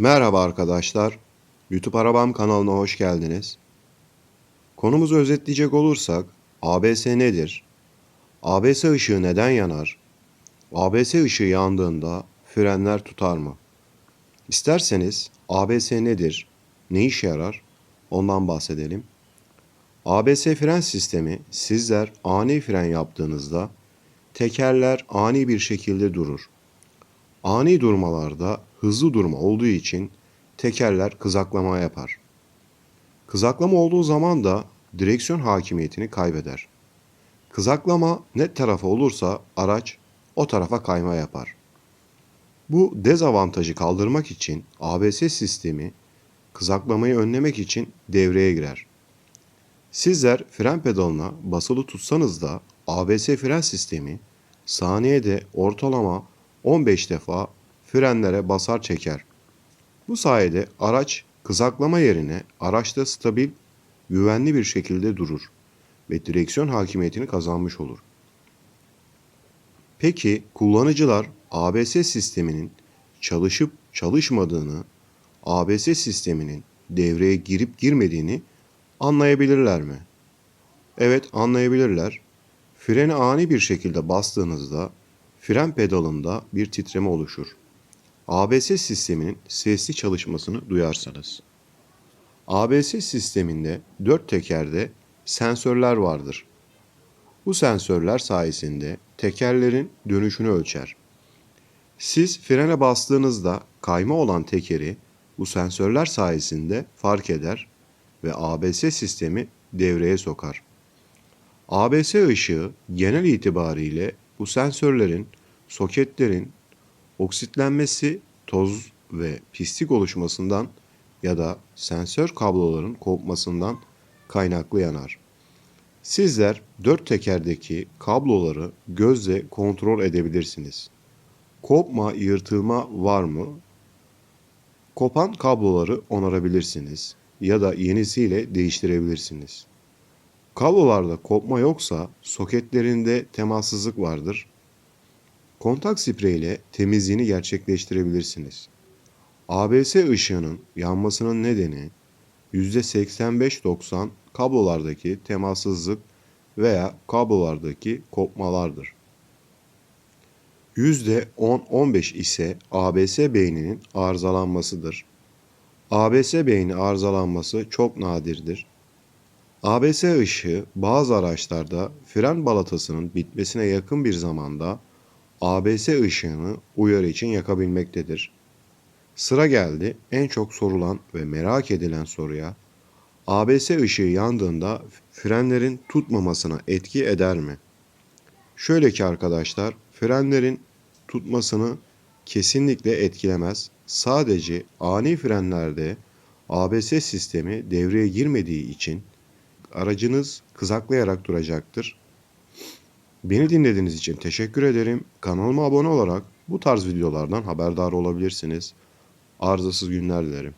Merhaba arkadaşlar. YouTube Arabam kanalına hoş geldiniz. Konumuzu özetleyecek olursak ABS nedir? ABS ışığı neden yanar? ABS ışığı yandığında frenler tutar mı? İsterseniz ABS nedir? Ne işe yarar? Ondan bahsedelim. ABS fren sistemi sizler ani fren yaptığınızda tekerler ani bir şekilde durur. Ani durmalarda hızlı durma olduğu için tekerler kızaklama yapar. Kızaklama olduğu zaman da direksiyon hakimiyetini kaybeder. Kızaklama net tarafa olursa araç o tarafa kayma yapar. Bu dezavantajı kaldırmak için ABS sistemi kızaklamayı önlemek için devreye girer. Sizler fren pedalına basılı tutsanız da ABS fren sistemi saniyede ortalama 15 defa frenlere basar çeker. Bu sayede araç kızaklama yerine araçta stabil, güvenli bir şekilde durur ve direksiyon hakimiyetini kazanmış olur. Peki kullanıcılar ABS sisteminin çalışıp çalışmadığını, ABS sisteminin devreye girip girmediğini anlayabilirler mi? Evet anlayabilirler. Freni ani bir şekilde bastığınızda fren pedalında bir titreme oluşur. ABS sisteminin sesli çalışmasını duyarsınız. ABS sisteminde dört tekerde sensörler vardır. Bu sensörler sayesinde tekerlerin dönüşünü ölçer. Siz frene bastığınızda kayma olan tekeri bu sensörler sayesinde fark eder ve ABS sistemi devreye sokar. ABS ışığı genel itibariyle bu sensörlerin, soketlerin oksitlenmesi, toz ve pislik oluşmasından ya da sensör kabloların kopmasından kaynaklı yanar. Sizler dört tekerdeki kabloları gözle kontrol edebilirsiniz. Kopma, yırtılma var mı? Kopan kabloları onarabilirsiniz ya da yenisiyle değiştirebilirsiniz. Kablolarda kopma yoksa soketlerinde temassızlık vardır. Kontak sprey ile temizliğini gerçekleştirebilirsiniz. ABS ışığının yanmasının nedeni %85-90 kablolardaki temassızlık veya kablolardaki kopmalardır. %10-15 ise ABS beyninin arızalanmasıdır. ABS beyni arızalanması çok nadirdir. ABS ışığı bazı araçlarda fren balatasının bitmesine yakın bir zamanda ABS ışığını uyarı için yakabilmektedir. Sıra geldi en çok sorulan ve merak edilen soruya. ABS ışığı yandığında frenlerin tutmamasına etki eder mi? Şöyle ki arkadaşlar, frenlerin tutmasını kesinlikle etkilemez. Sadece ani frenlerde ABS sistemi devreye girmediği için aracınız kızaklayarak duracaktır. Beni dinlediğiniz için teşekkür ederim. Kanalıma abone olarak bu tarz videolardan haberdar olabilirsiniz. Arızasız günler dilerim.